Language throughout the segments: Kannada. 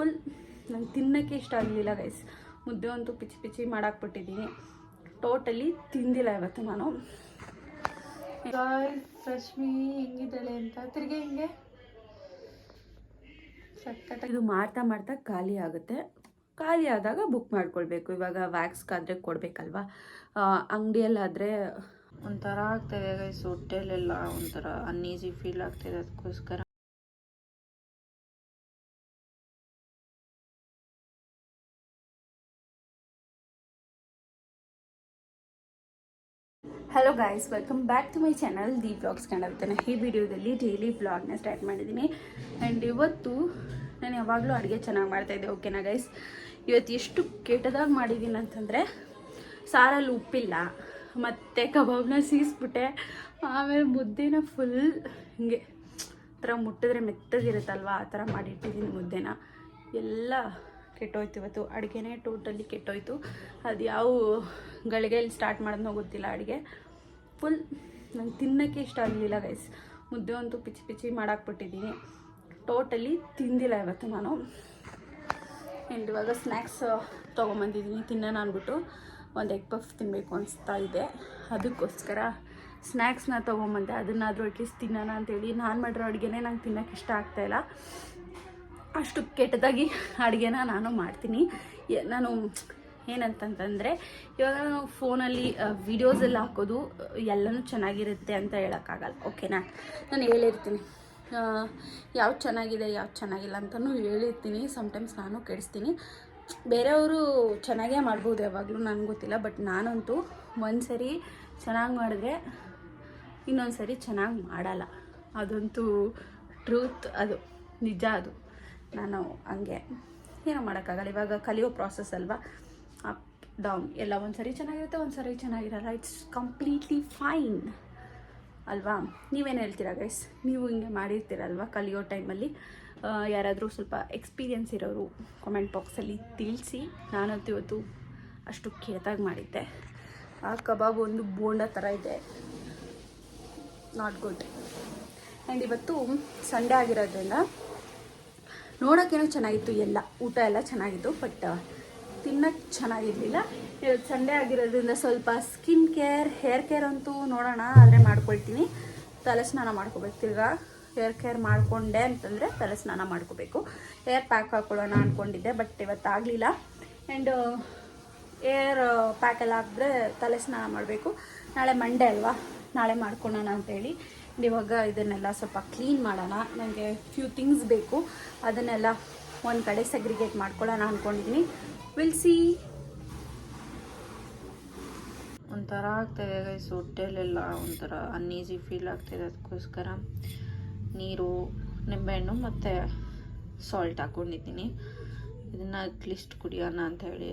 ಫುಲ್ ನಂಗೆ ತಿನ್ನೋಕ್ಕೆ ಇಷ್ಟ ಆಗಲಿಲ್ಲ ಗೈಸ್ ಮುದ್ದೆ ಅಂತೂ ಪಿಚಿ ಪಿಚಿ ಮಾಡಾಕ್ಬಿಟ್ಟಿದ್ದೀನಿ. ಟೋಟಲಿ ತಿಂದಿಲ್ಲ ಇವತ್ತು ನಾನು. ರಶ್ಮಿ ಹೆಂಗಿದ್ದಾಳೆ ಅಂತ. ತಿರ್ಗಿ ಹಿಂಗೆ? ಇದು ಮಾಡ್ತಾ ಮಾಡ್ತಾ ಖಾಲಿ ಆಗುತ್ತೆ. ಖಾಲಿ ಆದಾಗ ಬುಕ್ ಮಾಡ್ಕೊಳ್ಬೇಕು. ಇವಾಗ ವ್ಯಾಕ್ಸ್ಗಾದರೆ ಕೊಡಬೇಕಲ್ವಾ? ಅಂಗಡಿಯಲ್ಲಾದರೆ ಒಂಥರ ಆಗ್ತಾಯಿದೆ ಗೈಸ್ ಹೊಟ್ಟೆಲೆಲ್ಲ ಒಂಥರ ಅನ್ಈಸಿ ಫೀಲ್ ಆಗ್ತಿದೆ ಅದಕ್ಕೋಸ್ಕರ. Hello guys welcome back to my channel the vlogs ಕಂಡಾಗ್ತಾನೆ ಈ ವಿಡಿಯೋದಲ್ಲಿ ಡೈಲಿ ಬ್ಲಾಗ್ನ ಸ್ಟಾರ್ಟ್ ಮಾಡಿದ್ದೀನಿ. ಆ್ಯಂಡ್ ಇವತ್ತು ನಾನು ಯಾವಾಗಲೂ ಅಡುಗೆ ಚೆನ್ನಾಗಿ ಮಾಡ್ತಾಯಿದ್ದೆ ಓಕೆನಾ ಗೈಸ್ ಇವತ್ತು ಎಷ್ಟು ಕೆಟ್ಟದಾಗಿ ಮಾಡಿದ್ದೀನಿ ಅಂತಂದರೆ, ಸಾರಲ್ಲಿ ಉಪ್ಪಿಲ್ಲ, ಮತ್ತು ಕಬಾಬ್ನ ಸೀಸ್ಬಿಟ್ಟೆ, ಆಮೇಲೆ ಮುದ್ದೆನ ಫುಲ್ ಹಿಂಗೆ ಥರ ಮುಟ್ಟಿದ್ರೆ ಮೆತ್ತಗಿರುತ್ತಲ್ವ, ಆ ಥರ ಮಾಡಿಟ್ಟಿದ್ದೀನಿ ಮುದ್ದೆನ. ಎಲ್ಲ ಕೆಟ್ಟೋಯ್ತು ಇವತ್ತು, ಅಡುಗೆನೇ ಟೋಟಲಿ ಕೆಟ್ಟೋಯ್ತು. ಅದು ಯಾವ ಗಳಿಗೆಯಲ್ಲಿ ಸ್ಟಾರ್ಟ್ ಮಾಡಿದ್ನೋ ಗೊತ್ತಿಲ್ಲ ಅಡುಗೆ. ಫುಲ್ ನಂಗೆ ತಿನ್ನೋಕ್ಕೆ ಇಷ್ಟ ಆಗಲಿಲ್ಲ ಗೈಸ್ ಮುದ್ದೆ ಅಂತೂ ಪಿಚಿ ಪಿಚಿ ಮಾಡಾಕ್ಬಿಟ್ಟಿದ್ದೀನಿ ಟೋಟಲಿ ತಿಂದಿಲ್ಲ ಇವತ್ತು ನಾನು. ಆ್ಯಂಡ್ ಇವಾಗ ಸ್ನ್ಯಾಕ್ಸ್ ತೊಗೊಂಬಂದಿದ್ದೀನಿ ತಿನ್ನೋಣ ಅಂದ್ಬಿಟ್ಟು. ಒಂದು ಎಗ್ ಪಫ್ ತಿನ್ನಬೇಕು ಅನಿಸ್ತಾ ಇದೆ. ಅದಕ್ಕೋಸ್ಕರ ಸ್ನ್ಯಾಕ್ಸ್ನ ತೊಗೊಂಬಂದೆ. ಅದನ್ನಾದರೂ ಅಟ್ಲೀಸ್ಟ್ ತಿನ್ನೋಣ ಅಂತೇಳಿ. ನಾನು ಮಾಡಿರೋ ಅಡುಗೆನೇ ನಂಗೆ ತಿನ್ನೋಕ್ಕೆ ಇಷ್ಟ ಆಗ್ತಾಯಿಲ್ಲ ಅಷ್ಟು ಕೆಟ್ಟದಾಗಿ ಅಡುಗೆನ ನಾನು ಮಾಡ್ತೀನಿ. ನಾನು ಏನಂತಂತಂದರೆ, ಇವಾಗ ನಾವು ಫೋನಲ್ಲಿ ವಿಡಿಯೋಸ್ ಎಲ್ಲ ಹಾಕೋದು ಎಲ್ಲನೂ ಚೆನ್ನಾಗಿರುತ್ತೆ ಅಂತ ಹೇಳೋಕ್ಕಾಗಲ್ಲ. ಓಕೆನಾ? ನಾನು ಹೇಳಿರ್ತೀನಿ. ಯಾವ್ದು ಚೆನ್ನಾಗಿದೆ, ಯಾವ್ದು ಚೆನ್ನಾಗಿಲ್ಲ ಅಂತಲೂ ಹೇಳಿರ್ತೀನಿ. ಸಮ್ಟೈಮ್ಸ್ ನಾನು ಕೆಡಿಸ್ತೀನಿ. ಬೇರೆಯವರು ಚೆನ್ನಾಗೇ ಮಾಡ್ಬೋದು ಯಾವಾಗಲೂ, ನನಗೆ ಗೊತ್ತಿಲ್ಲ. ಬಟ್ ನಾನಂತೂ ಒಂದು ಸರಿ ಚೆನ್ನಾಗಿ ಮಾಡಿದ್ರೆ, ಇನ್ನೊಂದು ಸರಿ ಚೆನ್ನಾಗಿ ಮಾಡಲ್ಲ. ಅದಂತೂ ಟ್ರೂತ್ ಅದು. ನಿಜ ಅದು. ನಾನು ಹಂಗೆ. ಏನೋ ಮಾಡೋಕ್ಕಾಗಲ್ಲ. ಇವಾಗ ಕಲಿಯೋ ಪ್ರಾಸೆಸ್ ಅಲ್ವಾ? ಅಪ್ ಡೌನ್ ಎಲ್ಲ ಒಂದು ಸರಿ ಚೆನ್ನಾಗಿರುತ್ತೆ ಒಂದು ಸರಿ ಚೆನ್ನಾಗಿರಲ್ಲ. ಇಟ್ಸ್ ಕಂಪ್ಲೀಟ್ಲಿ ಫೈನ್ ಅಲ್ವಾ? ನೀವೇನು ಹೇಳ್ತೀರಾ ಗೈಸ್ ನೀವು ಹಿಂಗೆ ಮಾಡಿರ್ತೀರಲ್ವ ಕಲಿಯೋ ಟೈಮಲ್ಲಿ ಯಾರಾದರೂ ಸ್ವಲ್ಪ ಎಕ್ಸ್ಪೀರಿಯನ್ಸ್ ಇರೋರು ಕಾಮೆಂಟ್ ಬಾಕ್ಸಲ್ಲಿ ತಿಳಿಸಿ. ನಾನಂತೂ ಇವತ್ತು ಅಷ್ಟು ಕೇತಾಗಿ ಮಾಡಿದ್ದೆ. ಆ ಕಬಾಬ್ ಒಂದು ಬೋಂಡ ಥರ ಇದೆ. ನಾಟ್ ಗುಡ್ ಆ್ಯಂಡ್ ಇವತ್ತು ಸಂಡೇ ಆಗಿರೋದ್ರಿಂದ ನೋಡೋಕ್ಕೇನೋ ಚೆನ್ನಾಗಿತ್ತು, ಎಲ್ಲ ಊಟ ಎಲ್ಲ ಚೆನ್ನಾಗಿತ್ತು ಬಟ್ ತಿನ್ನಕ್ಕೆ ಚೆನ್ನಾಗಿರಲಿಲ್ಲ. ಇವತ್ತು ಸಂಡೇ ಆಗಿರೋದ್ರಿಂದ ಸ್ವಲ್ಪ ಸ್ಕಿನ್ ಕೇರ್ ಹೇರ್ ಕೇರ್ ಅಂತೂ ನೋಡೋಣ, ಆದರೆ ಮಾಡ್ಕೊಳ್ತೀನಿ. ತಲೆ ಸ್ನಾನ ಮಾಡ್ಕೋಬೇಕು. ತಿರ್ಗಾ ಹೇರ್ ಕೇರ್ ಮಾಡಿಕೊಂಡೆ ಅಂತಂದರೆ ತಲೆ ಸ್ನಾನ ಮಾಡ್ಕೋಬೇಕು. ಹೇರ್ ಪ್ಯಾಕ್ ಹಾಕ್ಕೊಳ್ಳೋಣ ಅಂದ್ಕೊಂಡಿದ್ದೆ ಬಟ್ ಇವತ್ತು ಆಗಲಿಲ್ಲ. ಆ್ಯಂಡ್ ಏರ್ ಪ್ಯಾಕ್ ಎಲ್ಲ ಹಾಕಿದ್ರೆ ತಲೆ ಸ್ನಾನ ಮಾಡಬೇಕು. ನಾಳೆ ಮಂಡೇ ಅಲ್ವಾ? ನಾಳೆ ಮಾಡ್ಕೊಳ್ಳೋಣ ಅಂತೇಳಿ ಇವಾಗ ಇದನ್ನೆಲ್ಲ ಸ್ವಲ್ಪ ಕ್ಲೀನ್ ಮಾಡೋಣ. ನನಗೆ ಫ್ಯೂ ಥಿಂಗ್ಸ್ ಬೇಕು. ಅದನ್ನೆಲ್ಲ ಒಂದು ಕಡೆ ಸೆಗ್ರಿಗೇಟ್ ಮಾಡ್ಕೊಳ್ಳೋಣ ಅಂದ್ಕೊಂಡಿದ್ದೀನಿ ವಿಲ್ ಸಿ ಒಂಥರ ಆಗ್ತಾಯಿದೆ ಗೈಸ್ ಹೊಟ್ಟೆಲೆಲ್ಲ ಒಂಥರ ಅನ್ಈಸಿ ಫೀಲ್ ಆಗ್ತಿದೆ ಅದಕ್ಕೋಸ್ಕರ. ನೀರು, ನಿಂಬೆಹಣ್ಣು ಮತ್ತು ಸಾಲ್ಟ್ ಹಾಕ್ಕೊಂಡಿದ್ದೀನಿ ಇದನ್ನು ಅಟ್ಲೀಸ್ಟ್ ಕುಡಿಯೋಣ ಅಂತ ಹೇಳಿ.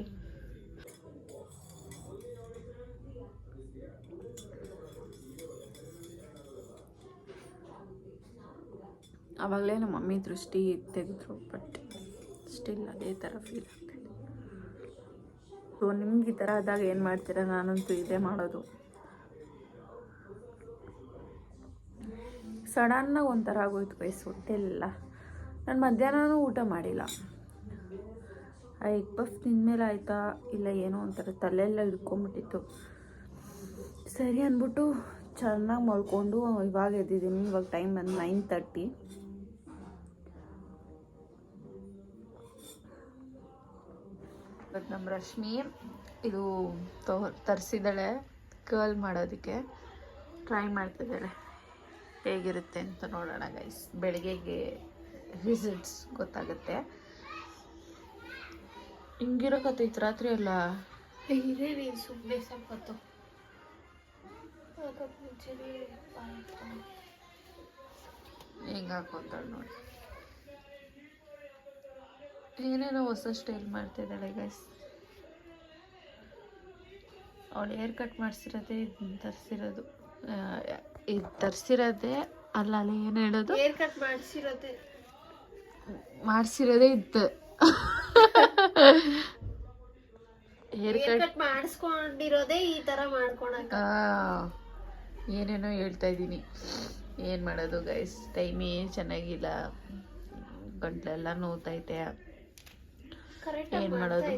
ಆವಾಗಲೇ ನಮ್ಮ ಮಮ್ಮಿ ದೃಷ್ಟಿ ತೆಗೆದ್ರು ಬಟ್ ಸ್ಟಿಲ್ ಅದೇ ಥರ ಫೀಲ್ ಸೊ ನಿಮ್ಗೆ ಈ ಥರ ಆದಾಗ ಏನು ಮಾಡ್ತೀರಾ? ನಾನಂತೂ ಇದೇ ಮಾಡೋದು. ಸಡನ್ನಾಗಿ ಒಂಥರ ಆಗೋಯ್ತು. ವಯಸ್ಸು ಹೊಟ್ಟೆಲ್ಲ ನಾನು ಮಧ್ಯಾಹ್ನನೂ ಊಟ ಮಾಡಿಲ್ಲ. ಆ ಎಗ್ ಪಫ್ ತಿಂದಮೇಲೆ ಆಯಿತಾ? ಇಲ್ಲ ಏನೋ ಒಂಥರ ತಲೆಯೆಲ್ಲ ಹಿಡ್ಕೊಂಬಿಟ್ಟಿತ್ತು. ಸರಿ ಅಂದ್ಬಿಟ್ಟು ಚೆನ್ನಾಗಿ ಮಲ್ಕೊಂಡು ಇವಾಗ ಎದ್ದಿದ್ದೀನಿ. ಇವಾಗ ಟೈಮ್ ಬಂದು ನೈನ್ ತರ್ಟಿ. ಇವತ್ತು ನಮ್ಮ ರಶ್ಮಿ ಇದು ತೋ ತರಿಸಿದ್ದಾಳೆ. ಕರ್ಲ್ ಮಾಡೋದಕ್ಕೆ ಟ್ರೈ ಮಾಡ್ತಿದ್ದಾಳೆ. ಹೇಗಿರುತ್ತೆ ಅಂತ ನೋಡೋಣ ಗೈಸ್ ಬೆಳಗ್ಗೆಗೆ ರಿಸಲ್ಟ್ಸ್ ಗೊತ್ತಾಗುತ್ತೆ. ಹಿಂಗಿರೋಕತ್ತೈತೆ ರಾತ್ರಿ ಅಲ್ಲ? ಹೆಂಗೆ ಹಾಕೋತಾಳೆ ನೋಡಿ. ಏನೇನೋ ಹೊಸ ಸ್ಟೈಲ್ ಮಾಡ್ತಿದ್ದಾಳೆ ಗೈಸ್ ಅವಳು ಹೇರ್ ಕಟ್ ಮಾಡಿಸಿರೋದೇ ಇದನ್ನ ತರಿಸಿರೋದು. ಇದು ತರಿಸಿರೋದೇ ಅಲ್ಲ ಅಲ್ಲ ಏನು ಹೇಳೋದು? Hair cut ಮಾಡಿಸಿರೋದೆ. ಮಾಡಿಸಿರೋದೇ ಇತ್ತು ಹೇರ್ ಕಟ್ ಮಾಡಿಸ್ಕೊಂಡಿರೋದೇ ಈ ಥರ ಮಾಡ್ಕೊಳಕ ಏನೇನೋ ಹೇಳ್ತಾ ಇದ್ದೀನಿ. ಏನು ಮಾಡೋದು ಗೈಸ್ ಟೈಮೇ ಚೆನ್ನಾಗಿಲ್ಲ. ಗಂಟ್ಲೆಲ್ಲ ನೋವ್ತೈತೆ ಕರೆಕ್ಟ್ ಏನ್ ಮಾಡೋದು?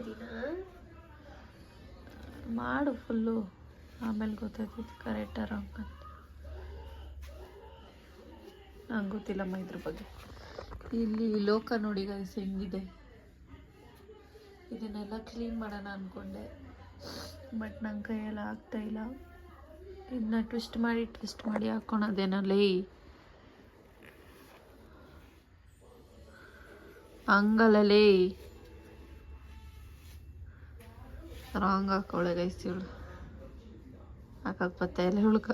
ಮಾಡು ಫುಲ್ಲು. ಆಮೇಲೆ ಗೊತ್ತಾಗ್ತೈತಿ ಕರೆಕ್ಟ್ ರಾಂಗ್ ಅಂತ. ನಂಗೆ ಗೊತ್ತಿಲ್ಲಮ್ಮ ಇದ್ರ ಬಗ್ಗೆ. ಇಲ್ಲಿ ಲೋಕ ನೋಡಿ ಗೈಸ್ ಹೆಂಗಿದೆ. ಇದನ್ನೆಲ್ಲ ಕ್ಲೀನ್ ಮಾಡೋಣ ಅಂದ್ಕೊಂಡೆ ಬಟ್ ನನ್ನ ಕೈಯಲ್ಲಿ ಆಗ್ತಾ ಇಲ್ಲ. ಇದನ್ನ ಟ್ವಿಸ್ಟ್ ಮಾಡಿ ಟ್ವಿಸ್ಟ್ ಮಾಡಿ ಹಾಕ್ಕೊಳೋದೇನಲ್ಲೇ ಹಂಗಲ್ಲಲೇ ರಾಂಗ್ ಹಾಕೊಳ್ಳೆ ಗೈಸ್ ಇವಳು. ಹಾಕಕ್ ಪತ್ತೆ ಇಲ್ಲ ಹುಳ್ಕ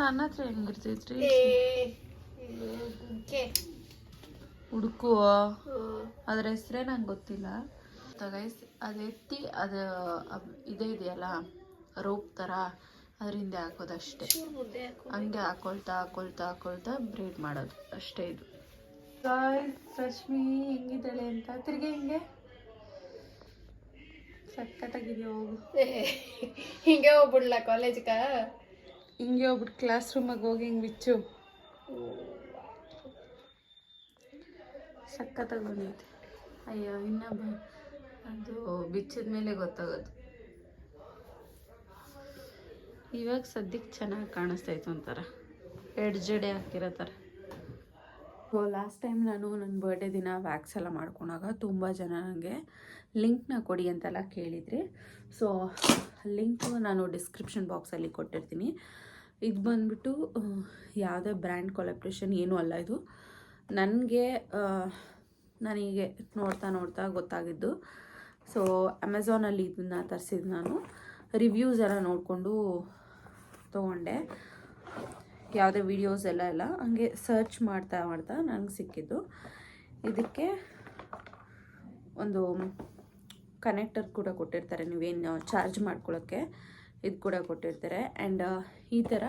ನನ್ನ ಹತ್ರ ಹೆಂಗಿರ್ತೈತ್ರಿ ಹುಡುಕುವ. ಅದ್ರ ಹೆಸ್ರೇ ನಂಗೆ ಗೊತ್ತಿಲ್ಲ. ಗೈಸ್ ಅದು ಎತ್ತಿ ಅದು ಇದೇ ಇದೆಯಲ್ಲ ರೋಪ್ ಥರ ಅದರಿಂದ ಹಾಕೋದು ಅಷ್ಟೇ. ಹಂಗೆ ಹಾಕೊಳ್ತಾ ಹಾಕೊಳ್ತಾ ಹಾಕೊಳ್ತಾ ಬ್ರೇಡ್ ಮಾಡೋದು. ಅಷ್ಟೇ ಇದು. ಗಾಯ್ಸ್ ರಶ್ಮಿ ಹೆಂಗಿದ್ದಾಳೆ ಅಂತ. ತಿರ್ಗಿ ಹಿಂಗೆ? ಸಖತ್ತಾಗಿದೆಯಾ ಹೋಗು. ಹಿಂಗೆ ಹೋಗ್ಬಿಡ್ಲ ಕಾಲೇಜ್ಗ ಹಿಂಗೆ ಹೋಗ್ಬಿಟ್ಟು ಕ್ಲಾಸ್ ರೂಮಾಗ ಹೋಗಿ ಹಿಂಗೆ ಬಿಚ್ಚು. ಸಕ್ಕತ್ತಾಗಿ ಬಂದೈತೆ ಅಯ್ಯೋ ಇನ್ನ ಬ- ಅದು ಬಿಚ್ಚಿದ ಮೇಲೆ ಗೊತ್ತಾಗೋದು. ಇವಾಗ ಸದ್ಯಕ್ಕೆ ಚೆನ್ನಾಗಿ ಕಾಣಿಸ್ತೈತೆ ಒಂಥರ. ಎಡ್ಜಡೆ ಜಡೆ ಹಾಕಿರೋ ಥರ. ಸೊ ಲಾಸ್ಟ್ ಟೈಮ್ ನಾನು ನನ್ನ ಬರ್ಡೇ ದಿನ ವ್ಯಾಕ್ಸ್ ಎಲ್ಲ ಮಾಡ್ಕೊಂಡಾಗ ತುಂಬ ಜನ ನನಗೆ ಲಿಂಕ್ನ ಕೊಡಿ ಅಂತೆಲ್ಲ ಕೇಳಿದ್ರಿ. ಸೊ ಲಿಂಕ್ ನಾನು ಡಿಸ್ಕ್ರಿಪ್ಷನ್ ಬಾಕ್ಸಲ್ಲಿ ಕೊಟ್ಟಿರ್ತೀನಿ. ಇದು ಬಂದ್ಬಿಟ್ಟು ಯಾವುದೇ ಬ್ರ್ಯಾಂಡ್ ಕೊಲಾಬ್ರೇಷನ್ ಏನೂ ಅಲ್ಲ ಇದು. ನನಗೆ ನನಗೆ ನೋಡ್ತಾ ನೋಡ್ತಾ ಗೊತ್ತಾಗಿದ್ದು. ಸೊ ಅಮೆಝಾನಲ್ಲಿ ಇದನ್ನು ತರಿಸಿದ್ದು ನಾನು. ರಿವ್ಯೂಸ್ ಎಲ್ಲ ನೋಡಿಕೊಂಡು ತೊಗೊಂಡೆ. ಯಾವುದೇ ವೀಡಿಯೋಸ್ ಎಲ್ಲ ಇಲ್ಲ. ಹಂಗೆ ಸರ್ಚ್ ಮಾಡ್ತಾ ಮಾಡ್ತಾ ನನಗೆ ಸಿಕ್ಕಿದ್ದು. ಇದಕ್ಕೆ ಒಂದು ಕನೆಕ್ಟರ್ ಕೂಡ ಕೊಟ್ಟಿರ್ತಾರೆ. ನೀವೇನು ಚಾರ್ಜ್ ಮಾಡ್ಕೊಳ್ಳೋಕ್ಕೆ ಇದು ಕೂಡ ಕೊಟ್ಟಿರ್ತಾರೆ. ಆ್ಯಂಡ್ ಈ ಥರ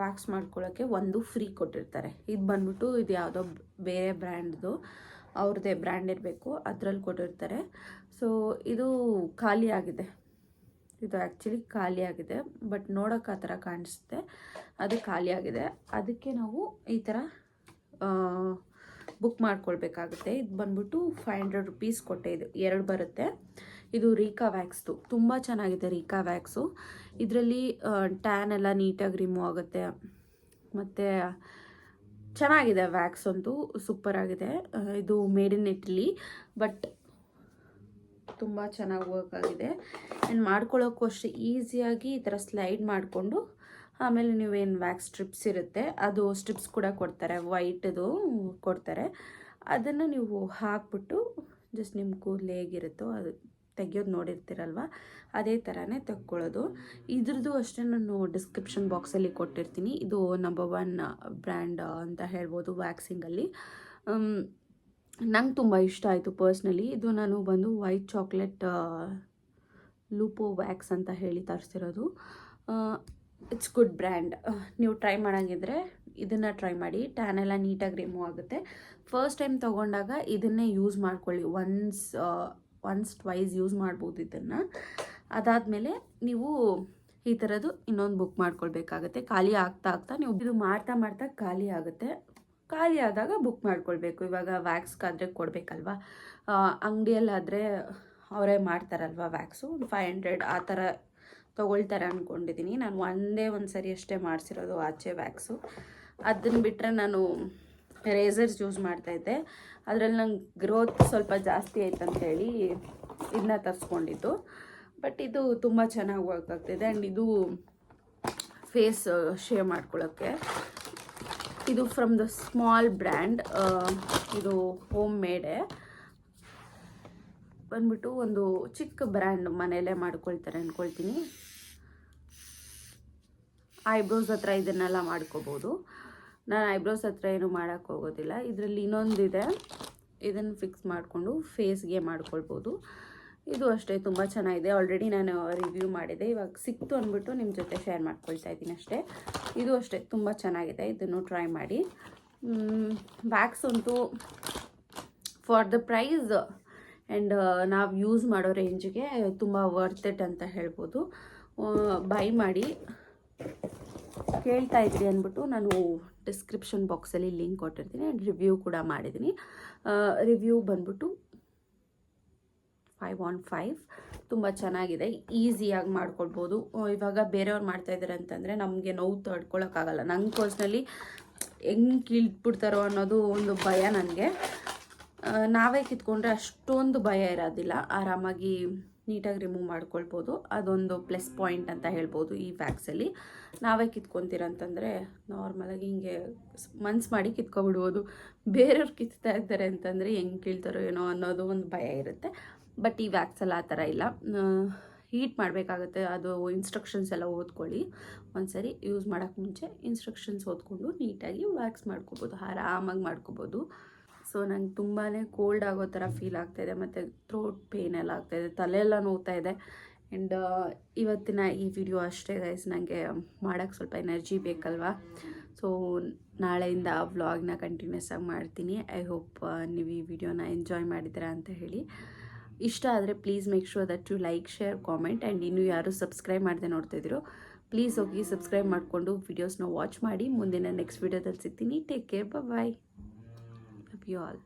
ವ್ಯಾಕ್ಸ್ ಮಾಡ್ಕೊಳ್ಳೋಕ್ಕೆ ಒಂದು ಫ್ರೀ ಕೊಟ್ಟಿರ್ತಾರೆ. ಇದು ಬಂದ್ಬಿಟ್ಟು ಇದು ಯಾವುದೋ ಬೇರೆ ಬ್ರ್ಯಾಂಡ್ದು ಅವ್ರದ್ದೇ ಬ್ರ್ಯಾಂಡ್ ಇರಬೇಕು. ಅದರಲ್ಲಿ ಕೊಟ್ಟಿರ್ತಾರೆ. ಸೊ ಇದು ಖಾಲಿ ಆಗಿದೆ ಇದು ಆ್ಯಕ್ಚುಲಿ ಖಾಲಿಯಾಗಿದೆ ಬಟ್ ನೋಡೋಕೆ ಆ ಥರ ಕಾಣಿಸುತ್ತೆ. ಅದು ಖಾಲಿಯಾಗಿದೆ ಅದಕ್ಕೆ ನಾವು ಈ ಥರ ಬುಕ್ ಮಾಡ್ಕೊಳ್ಬೇಕಾಗುತ್ತೆ. ಇದು ಬಂದ್ಬಿಟ್ಟು ಫೈವ್ ಹಂಡ್ರೆಡ್ ರುಪೀಸ್ ಕೊಟ್ಟೆ ಇದು. ಎರಡು ಬರುತ್ತೆ. ಇದು ರೀಕಾ ವ್ಯಾಕ್ಸ್ದು ತುಂಬ ಚೆನ್ನಾಗಿದೆ ರೀಕಾ ವ್ಯಾಕ್ಸು ಇದರಲ್ಲಿ ಟ್ಯಾನ್ ಎಲ್ಲ ನೀಟಾಗಿ ರಿಮೂವ್ ಆಗುತ್ತೆ. ಮತ್ತು, ಚೆನ್ನಾಗಿದೆ ವ್ಯಾಕ್ಸ್ ಅಂತೂ. ಸೂಪರ್ ಆಗಿದೆ. ಇದು ಮೇಡ್ ಇನ್ ಇಟ್ಲಿ ಬಟ್ ತುಂಬ ಚೆನ್ನಾಗಿ ವರ್ಕ್ ಆಗಿದೆ. ಆ್ಯಂಡ್ ಮಾಡ್ಕೊಳ್ಳೋಕ್ಕೂ ಅಷ್ಟೇ ಈಸಿಯಾಗಿ ಈ ಥರ ಸ್ಲೈಡ್ ಮಾಡಿಕೊಂಡು, ಆಮೇಲೆ ನೀವೇನು ವ್ಯಾಕ್ಸ್ ಸ್ಟ್ರಿಪ್ಸ್ ಇರುತ್ತೆ, ಅದು ಸ್ಟ್ರಿಪ್ಸ್ ಕೂಡ ಕೊಡ್ತಾರೆ ವೈಟದು ಕೊಡ್ತಾರೆ. ಅದನ್ನು ನೀವು ಹಾಕ್ಬಿಟ್ಟು ಜಸ್ಟ್ ನಿಮ್ಮ ಕೂದಲು ಹೇಗಿರುತ್ತೋ ಅದು ತೆಗಿಯೋದು ನೋಡಿರ್ತೀರಲ್ವ? ಅದೇ ಥರನೇ ತೆಕ್ಕೊಳ್ಳೋದು. ಇದ್ರದ್ದು ಅಷ್ಟೇ ನಾನು ಡಿಸ್ಕ್ರಿಪ್ಷನ್ ಬಾಕ್ಸಲ್ಲಿ ಕೊಟ್ಟಿರ್ತೀನಿ. ಇದು ನಂಬರ್ ಒನ್ ಬ್ರ್ಯಾಂಡ್ ಅಂತ ಹೇಳ್ಬೋದು ವ್ಯಾಕ್ಸಿಂಗಲ್ಲಿ ನಂಗೆ ತುಂಬ ಇಷ್ಟ ಆಯಿತು ಪರ್ಸ್ನಲಿ. ಇದು ನಾನು ಬಂದು ವೈಟ್ ಚಾಕ್ಲೇಟ್ ಲೂಪೋ ವ್ಯಾಕ್ಸ್ ಅಂತ ಹೇಳಿ ತರಿಸಿರೋದು. It's good brand. ನೀವು ಟ್ರೈ ಮಾಡೋಂಗಿದ್ರೆ ಇದನ್ನು ಟ್ರೈ ಮಾಡಿ. ಟ್ಯಾನ್ ಎಲ್ಲ ನೀಟಾಗಿ ರಿಮೂವ್ ಆಗುತ್ತೆ. ಫಸ್ಟ್ ಟೈಮ್ ತೊಗೊಂಡಾಗ ಇದನ್ನೇ ಯೂಸ್ ಮಾಡ್ಕೊಳ್ಳಿ. ಒನ್ಸ್ ಒನ್ಸ್, ಟ್ವೈಸ್ ಯೂಸ್ ಮಾಡ್ಬೋದು ಇದನ್ನು. ಅದಾದಮೇಲೆ ನೀವು ಈ ಥರದ್ದು ಇನ್ನೊಂದು ಬುಕ್ ಮಾಡ್ಕೊಳ್ಬೇಕಾಗತ್ತೆ. ಖಾಲಿ ಆಗ್ತಾ ಆಗ್ತಾ ನೀವು ಇದು ಮಾಡ್ತಾ ಮಾಡ್ತಾ ಖಾಲಿ ಆಗುತ್ತೆ. ಖಾಲಿ ಆದಾಗ ಬುಕ್ ಮಾಡ್ಕೊಳ್ಬೇಕು. ಇವಾಗ ವ್ಯಾಕ್ಸ್ಗಾದರೆ ಕೊಡಬೇಕಲ್ವಾ? ಅಂಗಡಿಯಲ್ಲಾದರೆ ಅವರೇ ಮಾಡ್ತಾರಲ್ವ ವ್ಯಾಕ್ಸು ಒಂದು ಫೈವ್ ಹಂಡ್ರೆಡ್ ಆ ಥರ ತೊಗೊಳ್ತಾರೆ ಅಂದ್ಕೊಂಡಿದ್ದೀನಿ ನಾನು ಒಂದೇ ಒಂದು ಸರಿ ಅಷ್ಟೇ ಮಾಡಿಸಿರೋದು ಆಚೆ ವ್ಯಾಕ್ಸು ಅದನ್ನು ಬಿಟ್ಟರೆ ನಾನು ರೇಸರ್ಸ್ ಯೂಸ್ ಮಾಡ್ತಾಯಿದ್ದೆ ಅದರಲ್ಲಿ ನಂಗೆ ಗ್ರೋತ್ ಸ್ವಲ್ಪ ಜಾಸ್ತಿ ಆಯ್ತು ಅಂತೇಳಿ ಇದನ್ನ ತರಿಸ್ಕೊಂಡಿದ್ದು. ಬಟ್ ಇದು ತುಂಬ ಚೆನ್ನಾಗಿ ವರ್ಕ್ ಆಗ್ತಿದೆ. ಆ್ಯಂಡ್ ಇದು ಫೇಸ್ ಶೇವ್ ಮಾಡ್ಕೊಳ್ಳೋಕ್ಕೆ ಇದು ಫ್ರಮ್ ದ ಸ್ಮಾಲ್ ಬ್ರ್ಯಾಂಡ್ ಇದು ಹೋಮ್ ಮೇಡೆ ಬಂದ್ಬಿಟ್ಟು ಒಂದು ಚಿಕ್ಕ ಬ್ರ್ಯಾಂಡ್ ಮನೆಯಲ್ಲೇ ಮಾಡ್ಕೊಳ್ತಾರೆ ಅಂದ್ಕೊಳ್ತೀನಿ ಐಬ್ರೋಸ್ ಹತ್ರ ಇದನ್ನೆಲ್ಲ ಮಾಡ್ಕೋಬೋದು. ನಾನು ಐಬ್ರೋಸ್ ಹತ್ರ ಏನು ಮಾಡೋಕ್ಕೆ ಹೋಗೋದಿಲ್ಲ. ಇದರಲ್ಲಿ ಇನ್ನೊಂದಿದೆ. ಇದನ್ನು ಫಿಕ್ಸ್ ಮಾಡಿಕೊಂಡು ಫೇಸ್ಗೆ ಮಾಡ್ಕೊಳ್ಬೋದು. ಇದು ಅಷ್ಟೇ, ತುಂಬ ಚೆನ್ನಾಗಿದೆ. ಆಲ್ರೆಡಿ ನಾನು ರಿವ್ಯೂ ಮಾಡಿದೆ. ಇವಾಗ ಸಿಕ್ತು ಅಂದ್ಬಿಟ್ಟು ನಿಮ್ಮ ಜೊತೆ ಶೇರ್ ಮಾಡ್ಕೊಳ್ತಾ ಇದ್ದೀನಿ ಅಷ್ಟೇ. ಇದು ಅಷ್ಟೇ, ತುಂಬ ಚೆನ್ನಾಗಿದೆ. ಇದನ್ನು ಟ್ರೈ ಮಾಡಿ. ಬ್ಯಾಗ್ಸ್ ಅಂತೂ ಫಾರ್ ದ ಪ್ರೈಸ್ ಆ್ಯಂಡ್ ನಾವು ಯೂಸ್ ಮಾಡೋ ರೇಂಜ್ಗೆ ತುಂಬ ವರ್ತ್ ಇಟ್ ಅಂತ ಹೇಳ್ಬೋದು. ಬೈ ಮಾಡಿ. ಕೇಳ್ತಾ ಇದ್ರಿ ಅಂದ್ಬಿಟ್ಟು ನಾನು ಡಿಸ್ಕ್ರಿಪ್ಷನ್ ಬಾಕ್ಸಲ್ಲಿ ಲಿಂಕ್ ಕೊಟ್ಟಿರ್ತೀನಿ. ಆ್ಯಂಡ್ ರಿವ್ಯೂ ಕೂಡ ಮಾಡಿದ್ದೀನಿ. ರಿವ್ಯೂ ಬಂದ್ಬಿಟ್ಟು ಫೈವ್ ಆನ್ ಫೈವ್ ತುಂಬ ಚೆನ್ನಾಗಿದೆ, ಈಸಿಯಾಗಿ ಮಾಡ್ಕೊಳ್ಬೋದು. ಇವಾಗ ಬೇರೆಯವ್ರು ಮಾಡ್ತಾ ಇದ್ದಾರೆ ಅಂತಂದರೆ ನಮಗೆ ನೋವು ತಡ್ಕೊಳಕ್ಕಾಗಲ್ಲ. ನನ್ನ ಪರ್ಸ್ನಲಿ ಹೆಂಗೆ ಕೀಳ್ಬಿಡ್ತಾರೋ ಅನ್ನೋದು ಒಂದು ಭಯ ನನಗೆ. ನಾವೇ ಕಿತ್ಕೊಂಡ್ರೆ ಅಷ್ಟೊಂದು ಭಯ ಇರೋದಿಲ್ಲ. ಆರಾಮಾಗಿ ನೀಟಾಗಿ ರಿಮೂವ್ ಮಾಡ್ಕೊಳ್ಬೋದು. ಅದೊಂದು ಪ್ಲಸ್ ಪಾಯಿಂಟ್ ಅಂತ ಹೇಳ್ಬೋದು ಈ ವ್ಯಾಕ್ಸಲ್ಲಿ ನಾವೇ ಕಿತ್ಕೊತೀರಂತಂದರೆ ನಾರ್ಮಲಾಗಿ ಹಿಂಗೆ ಮನ್ಸು ಮಾಡಿ ಕಿತ್ಕೊಬಿಡ್ಬೋದು. ಬೇರೆಯವ್ರು ಕಿತ್ತಾ ಇದ್ದಾರೆ ಅಂತಂದರೆ ಹೆಂಗೆ ಕೀಳ್ತಾರೋ ಏನೋ ಅನ್ನೋದು ಒಂದು ಭಯ ಇರುತ್ತೆ. ಬಟ್ ಈ ವ್ಯಾಕ್ಸಲ್ಲಿ ಆ ಥರ ಇಲ್ಲ. ಹೀಟ್ ಮಾಡಬೇಕಾಗತ್ತೆ. ಅದು ಇನ್ಸ್ಟ್ರಕ್ಷನ್ಸ್ ಎಲ್ಲ ಓದ್ಕೊಳ್ಳಿ. ಒಂದ್ಸರಿ ಯೂಸ್ ಮಾಡೋಕ್ಕೆ ಮುಂಚೆ ಇನ್ಸ್ಟ್ರಕ್ಷನ್ಸ್ ಓದ್ಕೊಂಡು ನೀಟಾಗಿ ವ್ಯಾಕ್ಸ್ ಮಾಡ್ಕೋಬೋದು. ಆರಾಮಾಗಿ ಮಾಡ್ಕೋಬೋದು. ಸೊ ನಂಗೆ ತುಂಬಾ ಕೋಲ್ಡ್ ಆಗೋ ಥರ ಫೀಲ್ ಆಗ್ತಾಯಿದೆ ಮತ್ತು ಥ್ರೋಟ್ ಪೇನ್ ಎಲ್ಲ ಆಗ್ತಾಯಿದೆ ತಲೆಯೆಲ್ಲ ಎಲ್ಲ ನೋವ್ತಾ ಇದೆ. ಆ್ಯಂಡ್ ಇವತ್ತಿನ ಈ ವಿಡಿಯೋ ಅಷ್ಟೇ ಗೈಸ್ ನನಗೆ ಮಾಡೋಕ್ಕೆ ಸ್ವಲ್ಪ ಎನರ್ಜಿ ಬೇಕಲ್ವಾ? ಸೊ ನಾಳೆಯಿಂದ ವ್ಲಾಗ್ನ ಕಂಟಿನ್ಯೂಸ್ ಆಗಿ ಮಾಡ್ತೀನಿ. ಐ ಹೋಪ್ ನೀವು ಈ ವಿಡಿಯೋನ ಎಂಜಾಯ್ ಮಾಡಿದ್ದೀರಾ ಅಂತ ಹೇಳಿ. ಇಷ್ಟ ಆದರೆ please make sure that to like share comment and ಇನ್ನೂ ಯಾರು ಸಬ್ಸ್ಕ್ರೈಬ್ ಮಾಡದೆ ನೋಡ್ತಾ ಇದ್ದೀರೋ ಪ್ಲೀಸ್ ಹೋಗಿ ಸಬ್ಸ್ಕ್ರೈಬ್ ಮಾಡಿಕೊಂಡು ವಿಡಿಯೋಸ್ನ ವಾಚ್ ಮಾಡಿ. ಮುಂದಿನ ನೆಕ್ಸ್ಟ್ ವಿಡಿಯೋದಲ್ಲಿ ಸಿಗ್ತೀನಿ. Take care bye you all